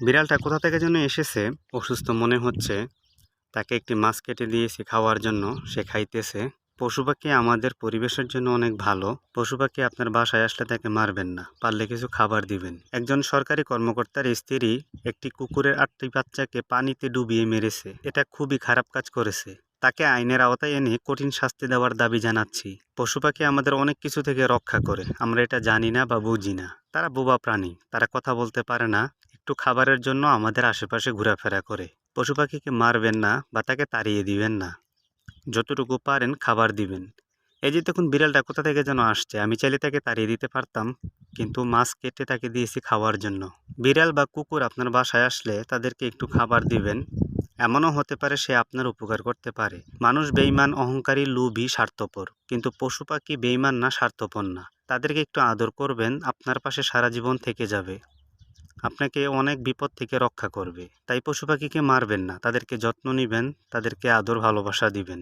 বিড়ালটা কোথা থেকে যেন এসেছে, অসুস্থ মনে হচ্ছে। তাকে একটি মাছ কেটে দিয়েছি খাওয়ার জন্য, সে খাইতেছে। পশু পাখি আমাদের পরিবেশের জন্য অনেক ভালো। পশু পাখি আপনার বাসায় আসলে তাকে মারবেন না, পারলে কিছু খাবার দিবেন। একজন সরকারি কর্মকর্তার স্ত্রী একটি কুকুরের আটটি বাচ্চাকে পানিতে ডুবিয়ে মেরেছে। এটা খুবই খারাপ কাজ করেছে। তাকে আইনের আওতায় এনে কঠিন শাস্তি দেওয়ার দাবি জানাচ্ছি। পশু পাখি আমাদের অনেক কিছু থেকে রক্ষা করে। আমরা এটা জানি না বা বুঝি না। তারা বোবা প্রাণী, তারা কথা বলতে পারে না। একটু খাবারের জন্য আমাদের আশেপাশে ঘোরাফেরা করে। পশু পাখিকে মারবেন না বা তাকে তাড়িয়ে দিবেন না। যতটুকু পারেন খাবার দিবেন। এই যে দেখুন, বিড়ালটা কোথা থেকে যেন আসছে? আমি চাইলে তাকে তাড়িয়ে দিতে পারতাম, কিন্তু মাছ কেটে তাকে দিয়েছি খাওয়ার জন্য। বিড়াল বা কুকুর আপনার বাসায় আসলে তাদেরকে একটু খাবার দিবেন। এমনও হতে পারে সে আপনার উপকার করতে পারে। মানুষ বেইমান অহংকারী, লুভি, স্বার্থপর। কিন্তু পশু পাখি বেইমান না, স্বার্থপর না। তাদেরকে একটু আদর করবেন, আপনার পাশে সারা জীবন থেকে যাবে। আপনাকে অনেক বিপদ থেকে রক্ষা করবে। তাই পশু পাখিকে মারবেন না, তাদেরকে যত্ন নেবেন, তাদেরকে আদর ভালোবাসা দিবেন।